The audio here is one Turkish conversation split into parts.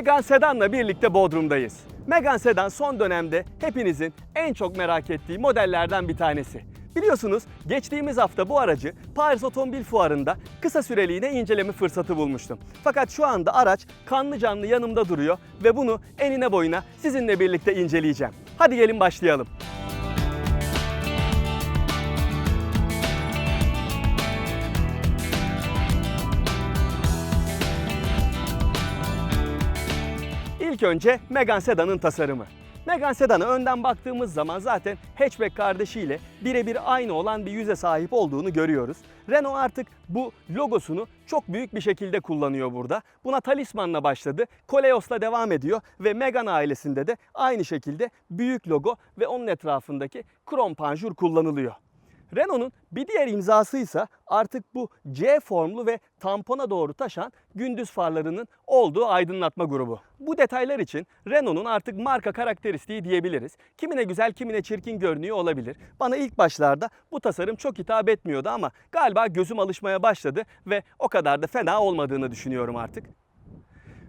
Megane Sedan'la birlikte Bodrum'dayız. Megane Sedan son dönemde hepinizin en çok merak ettiği modellerden bir tanesi. Biliyorsunuz geçtiğimiz hafta bu aracı Paris Otomobil Fuarı'nda kısa süreliğine inceleme fırsatı bulmuştum. Fakat şu anda araç kanlı canlı yanımda duruyor ve bunu enine boyuna sizinle birlikte inceleyeceğim. Hadi gelin başlayalım. İlk önce Megane Sedan'ın tasarımı. Megane Sedan'a önden baktığımız zaman zaten hatchback kardeşiyle birebir aynı olan bir yüze sahip olduğunu görüyoruz. Renault artık bu logosunu çok büyük bir şekilde kullanıyor burada. Buna talismanla başladı, Koleos'la devam ediyor ve Megane ailesinde de aynı şekilde büyük logo ve onun etrafındaki krom panjur kullanılıyor. Renault'un bir diğer imzası ise artık bu C formlu ve tampona doğru taşan gündüz farlarının olduğu aydınlatma grubu. Bu detaylar için Renault'un artık marka karakteristiği diyebiliriz. Kimine güzel kimine çirkin görünüyor olabilir. Bana ilk başlarda bu tasarım çok hitap etmiyordu ama galiba gözüm alışmaya başladı ve o kadar da fena olmadığını düşünüyorum artık.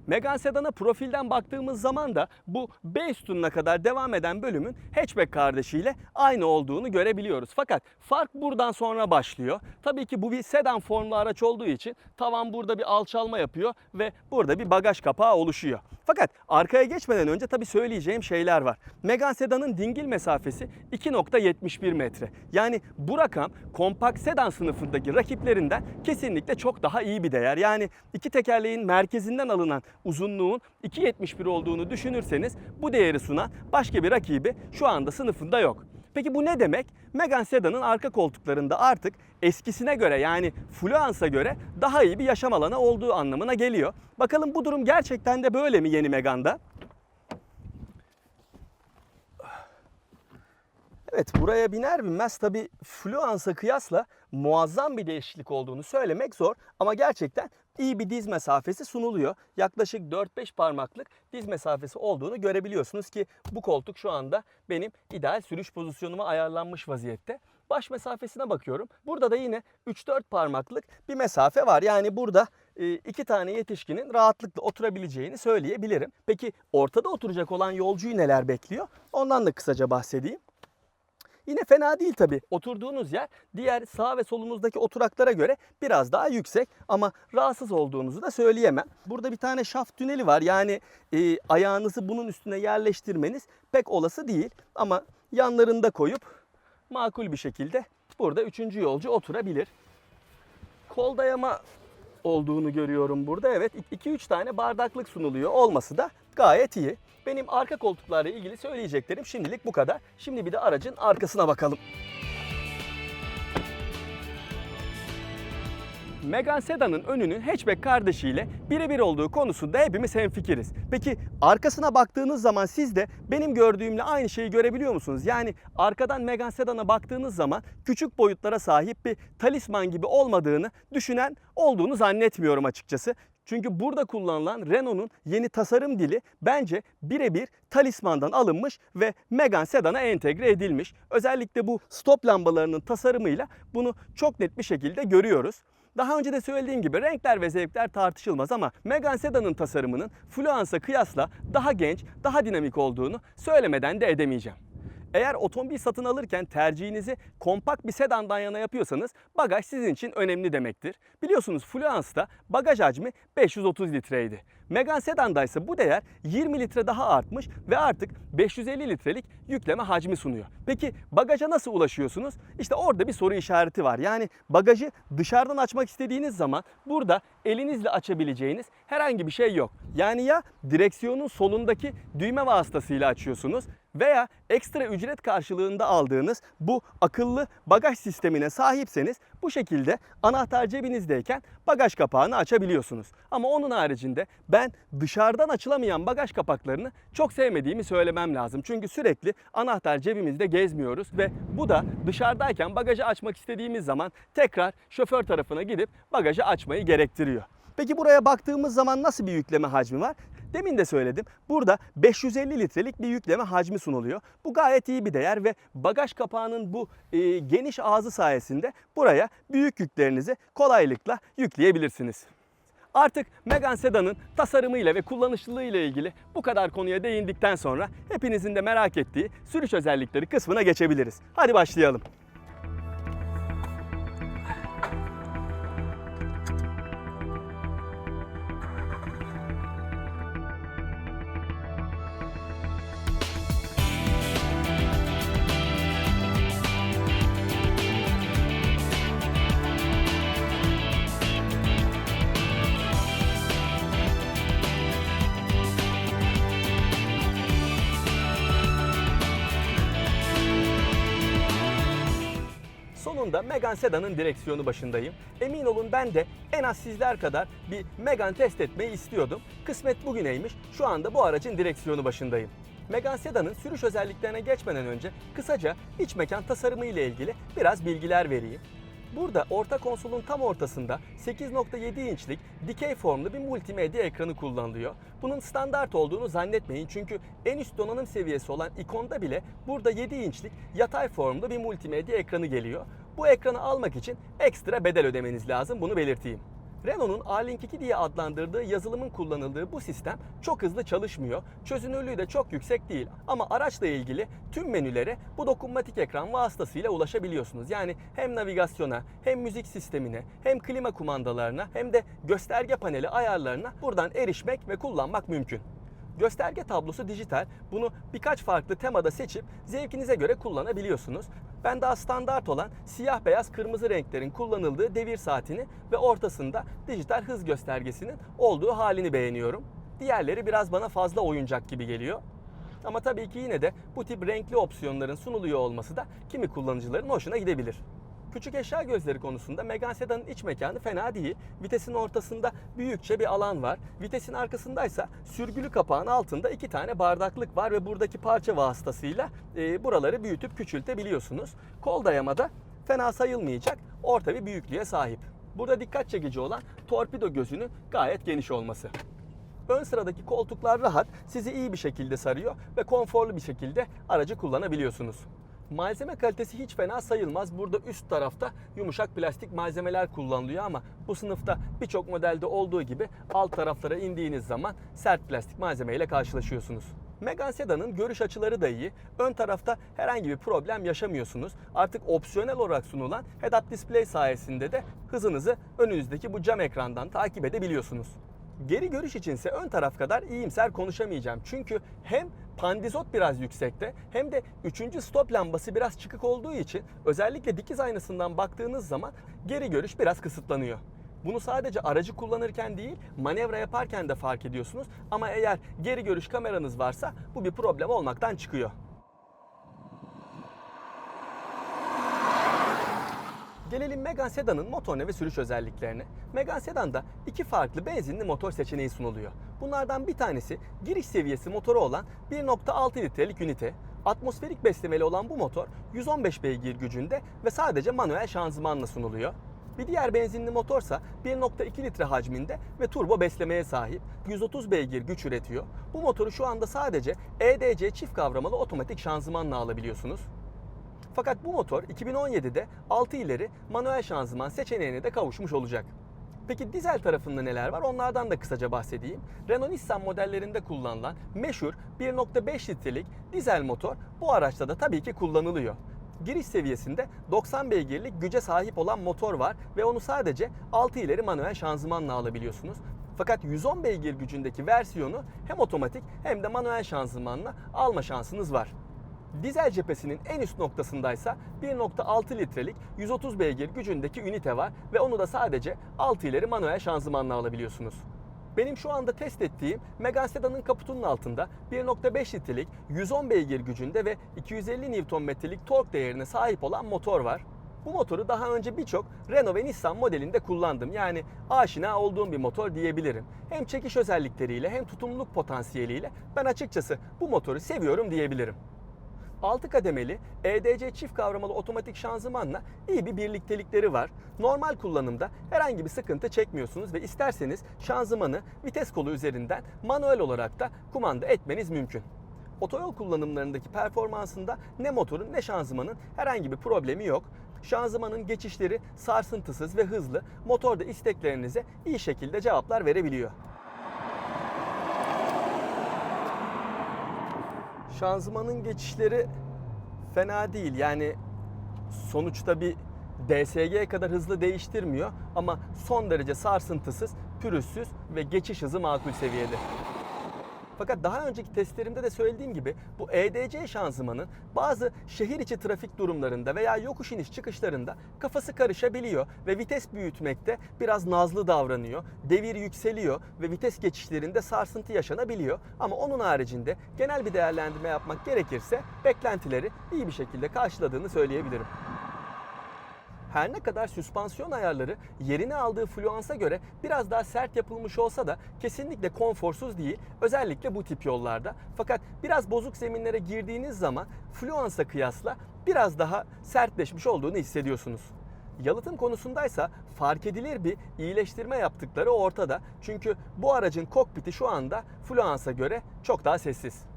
Megane Sedan'a profilden baktığımız zaman da bu B sütununa kadar devam eden bölümün hatchback kardeşiyle aynı olduğunu görebiliyoruz. Fakat fark buradan sonra başlıyor. Tabii ki bu bir sedan formlu araç olduğu için tavan burada bir alçalma yapıyor ve burada bir bagaj kapağı oluşuyor. Fakat arkaya geçmeden önce tabii söyleyeceğim şeyler var. Megane Sedan'ın dingil mesafesi 2.71 metre. Yani bu rakam kompakt sedan sınıfındaki rakiplerinden kesinlikle çok daha iyi bir değer. Yani iki tekerleğin merkezinden alınan uzunluğun 2.71 olduğunu düşünürseniz bu değeri sunan başka bir rakibi şu anda sınıfında yok. Peki bu ne demek? Megane Sedan'ın arka koltuklarında artık eskisine göre yani Fluence'a göre daha iyi bir yaşam alanı olduğu anlamına geliyor. Bakalım bu durum gerçekten de böyle mi yeni Megane'da? Evet buraya biner binmez tabi Fluence'a kıyasla muazzam bir değişiklik olduğunu söylemek zor ama gerçekten iyi bir diz mesafesi sunuluyor. Yaklaşık 4-5 parmaklık diz mesafesi olduğunu görebiliyorsunuz ki bu koltuk şu anda benim ideal sürüş pozisyonuma ayarlanmış vaziyette. Baş mesafesine bakıyorum. Burada da yine 3-4 parmaklık bir mesafe var. Yani burada e, iki tane yetişkinin rahatlıkla oturabileceğini söyleyebilirim. Peki ortada oturacak olan yolcuyu neler bekliyor? Ondan da kısaca bahsedeyim. Yine fena değil tabi. Oturduğunuz yer diğer sağ ve solunuzdaki oturaklara göre biraz daha yüksek ama rahatsız olduğunuzu da söyleyemem. Burada bir tane şaft tüneli var. Yani e, ayağınızı bunun üstüne yerleştirmeniz pek olası değil ama yanlarında koyup makul bir şekilde burada üçüncü yolcu oturabilir. Kol dayama olduğunu görüyorum burada. Evet 2-3 tane bardaklık sunuluyor olması da gayet iyi. Benim arka koltuklarla ilgili söyleyeceklerim şimdilik bu kadar. Şimdi bir de aracın arkasına bakalım. Megane Sedan'ın önünün hatchback kardeşiyle birebir olduğu konusunda hepimiz hemfikiriz. Peki arkasına baktığınız zaman siz de benim gördüğümle aynı şeyi görebiliyor musunuz? Yani arkadan Megane Sedan'a baktığınız zaman küçük boyutlara sahip bir talisman gibi olmadığını düşünen olduğunu zannetmiyorum açıkçası. Çünkü burada kullanılan Renault'un yeni tasarım dili bence birebir talismandan alınmış ve Megane Sedan'a entegre edilmiş. Özellikle bu stop lambalarının tasarımıyla bunu çok net bir şekilde görüyoruz. Daha önce de söylediğim gibi renkler ve zevkler tartışılmaz ama Megane Sedan'ın tasarımının Fluence'a kıyasla daha genç, daha dinamik olduğunu söylemeden de edemeyeceğim. Eğer otomobil satın alırken tercihinizi kompakt bir sedandan yana yapıyorsanız bagaj sizin için önemli demektir. Biliyorsunuz Fluence'da bagaj hacmi 530 litreydi. Megane Sedan'da ise bu değer 20 litre daha artmış ve artık 550 litrelik yükleme hacmi sunuyor. Peki bagaja nasıl ulaşıyorsunuz? İşte orada bir soru işareti var. Yani bagajı dışarıdan açmak istediğiniz zaman burada elinizle açabileceğiniz herhangi bir şey yok. Yani ya direksiyonun solundaki düğme vasıtasıyla açıyorsunuz veya ekstra ücret karşılığında aldığınız bu akıllı bagaj sistemine sahipseniz bu şekilde anahtar cebinizdeyken bagaj kapağını açabiliyorsunuz. Ama onun haricinde ben dışarıdan açılamayan bagaj kapaklarını çok sevmediğimi söylemem lazım. Çünkü sürekli anahtar cebimizde gezmiyoruz ve bu da dışarıdayken bagajı açmak istediğimiz zaman tekrar şoför tarafına gidip bagajı açmayı gerektiriyor. Peki buraya baktığımız zaman nasıl bir yükleme hacmi var? Demin de söyledim. Burada 550 litrelik bir yükleme hacmi sunuluyor. Bu gayet iyi bir değer ve bagaj kapağının bu e, geniş ağzı sayesinde buraya büyük yüklerinizi kolaylıkla yükleyebilirsiniz. Artık Megane Sedan'ın tasarımıyla ve kullanışlılığıyla ilgili bu kadar konuya değindikten sonra hepinizin de merak ettiği sürüş özellikleri kısmına geçebiliriz. Hadi başlayalım. Sonunda Megane Sedan'ın direksiyonu başındayım. Emin olun ben de en az sizler kadar bir Megane test etmeyi istiyordum. Kısmet bugüneymiş. Şu anda bu aracın direksiyonu başındayım. Megane Sedan'ın sürüş özelliklerine geçmeden önce kısaca iç mekan tasarımı ile ilgili biraz bilgiler vereyim. Burada orta konsolun tam ortasında 8.7 inçlik dikey formlu bir multimedya ekranı kullanılıyor. Bunun standart olduğunu zannetmeyin çünkü en üst donanım seviyesi olan ikonda bile burada 7 inçlik yatay formlu bir multimedya ekranı geliyor. Bu ekranı almak için ekstra bedel ödemeniz lazım bunu belirteyim. Renault'un A-Link 2 diye adlandırdığı yazılımın kullanıldığı bu sistem çok hızlı çalışmıyor. Çözünürlüğü de çok yüksek değil. Ama araçla ilgili tüm menülere bu dokunmatik ekran vasıtasıyla ulaşabiliyorsunuz. Yani hem navigasyona, hem müzik sistemine, hem klima kumandalarına, hem de gösterge paneli ayarlarına buradan erişmek ve kullanmak mümkün. Gösterge tablosu dijital. Bunu birkaç farklı temada seçip zevkinize göre kullanabiliyorsunuz. Ben daha standart olan siyah beyaz kırmızı renklerin kullanıldığı devir saatini ve ortasında dijital hız göstergesinin olduğu halini beğeniyorum. Diğerleri biraz bana fazla oyuncak gibi geliyor. Ama tabii ki yine de bu tip renkli opsiyonların sunuluyor olması da kimi kullanıcıların hoşuna gidebilir. Küçük eşya gözleri konusunda Megane Sedan'ın iç mekanı fena değil. Vitesin ortasında büyükçe bir alan var. Vitesin arkasındaysa sürgülü kapağın altında iki tane bardaklık var ve buradaki parça vasıtasıyla e, buraları büyütüp küçültebiliyorsunuz. Kol dayamada fena sayılmayacak orta bir büyüklüğe sahip. Burada dikkat çekici olan torpido gözünün gayet geniş olması. Ön sıradaki koltuklar rahat, sizi iyi bir şekilde sarıyor ve konforlu bir şekilde aracı kullanabiliyorsunuz. Malzeme kalitesi hiç fena sayılmaz. Burada üst tarafta yumuşak plastik malzemeler kullanılıyor ama bu sınıfta birçok modelde olduğu gibi alt taraflara indiğiniz zaman sert plastik malzemeyle karşılaşıyorsunuz. Megane Sedan'ın görüş açıları da iyi. Ön tarafta herhangi bir problem yaşamıyorsunuz. Artık opsiyonel olarak sunulan head-up display sayesinde de hızınızı önünüzdeki bu cam ekrandan takip edebiliyorsunuz. Geri görüş içinse ön taraf kadar iyimser konuşamayacağım. Çünkü hem pandizot biraz yüksekte hem de üçüncü stop lambası biraz çıkık olduğu için özellikle dikiz aynasından baktığınız zaman geri görüş biraz kısıtlanıyor. Bunu sadece aracı kullanırken değil, manevra yaparken de fark ediyorsunuz. Ama eğer geri görüş kameranız varsa bu bir problem olmaktan çıkıyor. Gelelim Megane Sedan'ın motorine ve sürüş özelliklerine. Megane Sedan'da iki farklı benzinli motor seçeneği sunuluyor. Bunlardan bir tanesi giriş seviyesi motoru olan 1.6 litrelik ünite. Atmosferik beslemeli olan bu motor 115 beygir gücünde ve sadece manuel şanzımanla sunuluyor. Bir diğer benzinli motorsa 1.2 litre hacminde ve turbo beslemeye sahip 130 beygir güç üretiyor. Bu motoru şu anda sadece EDC çift kavramalı otomatik şanzımanla alabiliyorsunuz. Fakat bu motor 2017'de 6 ileri manuel şanzıman seçeneğine de kavuşmuş olacak. Peki dizel tarafında neler var? Onlardan da kısaca bahsedeyim. Renault Nissan modellerinde kullanılan meşhur 1.5 litrelik dizel motor bu araçta da tabii ki kullanılıyor. Giriş seviyesinde 90 beygirlik güce sahip olan motor var ve onu sadece 6 ileri manuel şanzımanla alabiliyorsunuz. Fakat 110 beygir gücündeki versiyonu hem otomatik hem de manuel şanzımanla alma şansınız var. Dizel cephesinin en üst noktasındaysa 1.6 litrelik 130 beygir gücündeki ünite var ve onu da sadece 6 ileri manuel şanzımanla alabiliyorsunuz. Benim şu anda test ettiğim Megane Sedan'ın kaputunun altında 1.5 litrelik 110 beygir gücünde ve 250 Nm'lik tork değerine sahip olan motor var. Bu motoru daha önce birçok Renault ve Nissan modelinde kullandım. Yani aşina olduğum bir motor diyebilirim. Hem çekiş özellikleriyle hem tutumluluk potansiyeliyle ben açıkçası bu motoru seviyorum diyebilirim. 6 kademeli EDC çift kavramalı otomatik şanzımanla iyi bir birliktelikleri var. Normal kullanımda herhangi bir sıkıntı çekmiyorsunuz ve isterseniz şanzımanı vites kolu üzerinden manuel olarak da kumanda etmeniz mümkün. Otoyol kullanımlarındaki performansında ne motorun ne şanzımanın herhangi bir problemi yok. şanzımanın geçişleri sarsıntısız ve hızlı, motor da isteklerinize iyi şekilde cevaplar verebiliyor. Şanzımanın geçişleri fena değil. Yani sonuçta bir DSG kadar hızlı değiştirmiyor ama son derece sarsıntısız, pürüzsüz ve geçiş hızı makul seviyede. Fakat daha önceki testlerimde de söylediğim gibi bu EDC şanzımanın bazı şehir içi trafik durumlarında veya yokuş iniş çıkışlarında kafası karışabiliyor ve vites büyütmekte biraz nazlı davranıyor. Devir yükseliyor ve vites geçişlerinde sarsıntı yaşanabiliyor. Ama onun haricinde genel bir değerlendirme yapmak gerekirse beklentileri iyi bir şekilde karşıladığını söyleyebilirim. Her ne kadar süspansiyon ayarları yerini aldığı fluansa göre biraz daha sert yapılmış olsa da kesinlikle konforsuz değil. Özellikle bu tip yollarda. Fakat biraz bozuk zeminlere girdiğiniz zaman fluansa kıyasla biraz daha sertleşmiş olduğunu hissediyorsunuz. Yalıtım konusundaysa fark edilir bir iyileştirme yaptıkları ortada. Çünkü bu aracın kokpiti şu anda fluansa göre çok daha sessiz.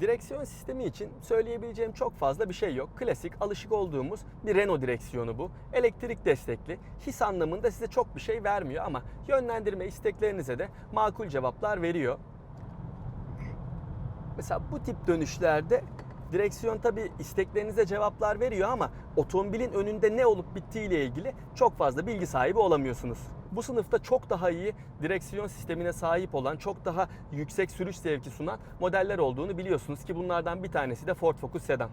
Direksiyon sistemi için söyleyebileceğim çok fazla bir şey yok. Klasik, alışık olduğumuz bir Renault direksiyonu bu. Elektrik destekli. His anlamında size çok bir şey vermiyor ama yönlendirme isteklerinize de makul cevaplar veriyor. Mesela bu tip dönüşlerde direksiyon tabi isteklerinize cevaplar veriyor ama otomobilin önünde ne olup bittiği ile ilgili çok fazla bilgi sahibi olamıyorsunuz. Bu sınıfta çok daha iyi direksiyon sistemine sahip olan, çok daha yüksek sürüş zevki sunan modeller olduğunu biliyorsunuz ki bunlardan bir tanesi de Ford Focus Sedan.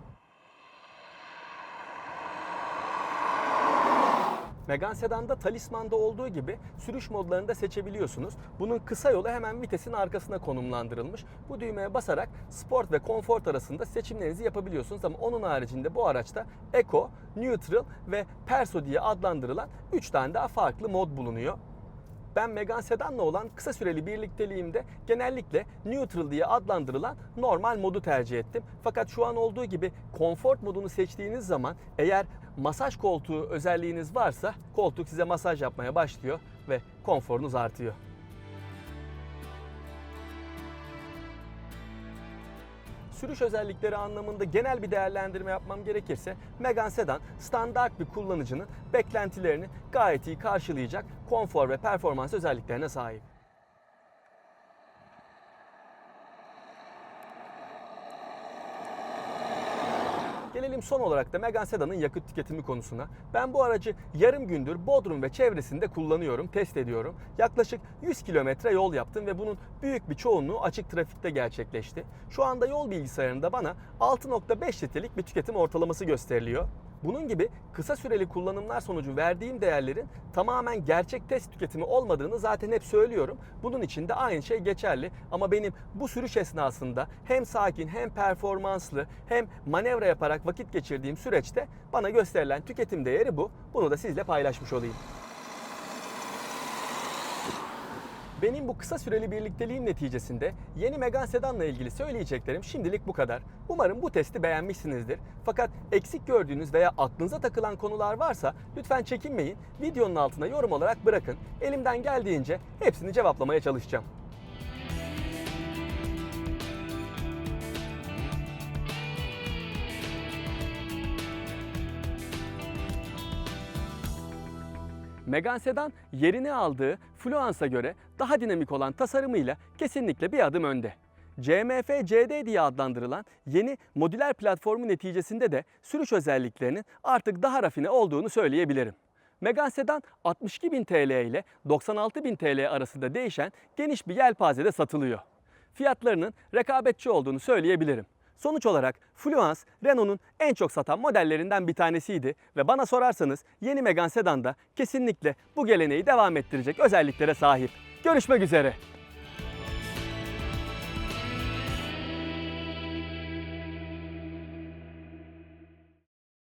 Megane Sedan'da Talisman'da olduğu gibi sürüş modlarını da seçebiliyorsunuz. Bunun kısa yolu hemen vitesin arkasına konumlandırılmış. Bu düğmeye basarak sport ve konfor arasında seçimlerinizi yapabiliyorsunuz ama onun haricinde bu araçta Eco, Neutral ve Perso diye adlandırılan 3 tane daha farklı mod bulunuyor. Ben Megane Sedan'la olan kısa süreli birlikteliğimde genellikle neutral diye adlandırılan normal modu tercih ettim. Fakat şu an olduğu gibi konfor modunu seçtiğiniz zaman eğer masaj koltuğu özelliğiniz varsa koltuk size masaj yapmaya başlıyor ve konforunuz artıyor. Sürüş özellikleri anlamında genel bir değerlendirme yapmam gerekirse Megane Sedan standart bir kullanıcının beklentilerini gayet iyi karşılayacak konfor ve performans özelliklerine sahip. Gelelim son olarak da Megane Sedan'ın yakıt tüketimi konusuna. Ben bu aracı yarım gündür Bodrum ve çevresinde kullanıyorum, test ediyorum. Yaklaşık 100 kilometre yol yaptım ve bunun büyük bir çoğunluğu açık trafikte gerçekleşti. Şu anda yol bilgisayarında bana 6.5 litrelik bir tüketim ortalaması gösteriliyor. Bunun gibi kısa süreli kullanımlar sonucu verdiğim değerlerin tamamen gerçek test tüketimi olmadığını zaten hep söylüyorum. Bunun için de aynı şey geçerli. Ama benim bu sürüş esnasında hem sakin hem performanslı hem manevra yaparak vakit geçirdiğim süreçte bana gösterilen tüketim değeri bu. Bunu da sizle paylaşmış olayım. Benim bu kısa süreli birlikteliğim neticesinde yeni Megane Sedan'la ilgili söyleyeceklerim şimdilik bu kadar. Umarım bu testi beğenmişsinizdir. Fakat eksik gördüğünüz veya aklınıza takılan konular varsa lütfen çekinmeyin. Videonun altına yorum olarak bırakın. Elimden geldiğince hepsini cevaplamaya çalışacağım. Megane Sedan yerini aldığı Fluence'a göre daha dinamik olan tasarımıyla kesinlikle bir adım önde. CMF CD diye adlandırılan yeni modüler platformu neticesinde de sürüş özelliklerinin artık daha rafine olduğunu söyleyebilirim. Megane Sedan 62.000 TL ile 96.000 TL arasında değişen geniş bir yelpazede satılıyor. Fiyatlarının rekabetçi olduğunu söyleyebilirim. Sonuç olarak Fluence Renault'un en çok satan modellerinden bir tanesiydi ve bana sorarsanız yeni Megane Sedan da kesinlikle bu geleneği devam ettirecek özelliklere sahip. Görüşmek üzere.